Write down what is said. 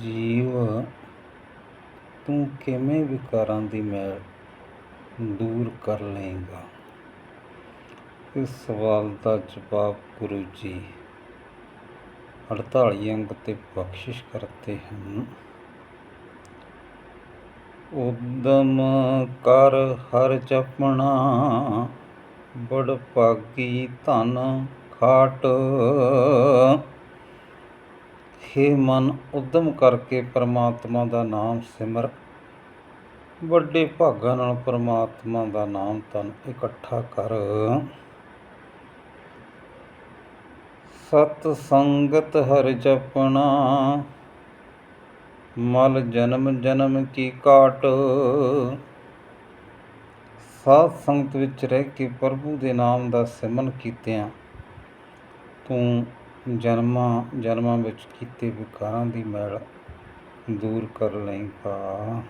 ਜੀਵ, ਤੂੰ ਕਿਵੇਂ ਵਿਕਾਰਾਂ ਦੀ ਮੈਲ ਦੂਰ ਕਰ ਲਏਗਾ? ਇਸ ਸਵਾਲ ਦਾ ਜਵਾਬ ਗੁਰੂ ਜੀ 48 ਅੰਗ ਤੇ ਬਖਸ਼ਿਸ਼ ਕਰਤੇ ਹਨ। ਉਦਮ ਕਰ ਹਰ ਜਪਣਾ, ਬੜ ਭਾਗੀ ਧਨ ਖਾਟ। ਹੇ ਮਨ ਉਦਮ ਕਰਕੇ ਪਰਮਾਤਮਾ ਦਾ ਨਾਮ ਸਿਮਰ। ਵੱਡੇ ਭਾਗਾਂ ਨਾਲ ਪਰਮਾਤਮਾ ਦਾ ਨਾਮ ਤਨ ਇਕੱਠਾ ਕਰ। ਸਤ ਸੰਗਤ ਹਰ ਜਪਣਾ, ਮਲ ਜਨਮ ਜਨਮ ਕੀ ਕਾਟ। ਸਾਧ ਸੰਗਤ ਵਿੱਚ ਰਹਿ ਕੇ ਪ੍ਰਭੂ ਦੇ ਨਾਮ ਦਾ ਸਿਮਰਨ ਕੀਤਿਆਂ, ਤੂੰ ਜਨਮਾਂ ਜਨਮਾਂ ਵਿੱਚ ਕੀਤੇ ਵਿਕਾਰਾਂ ਦੀ ਮੈਲ ਦੂਰ ਕਰਨ ਲਈ ਲਏਗਾ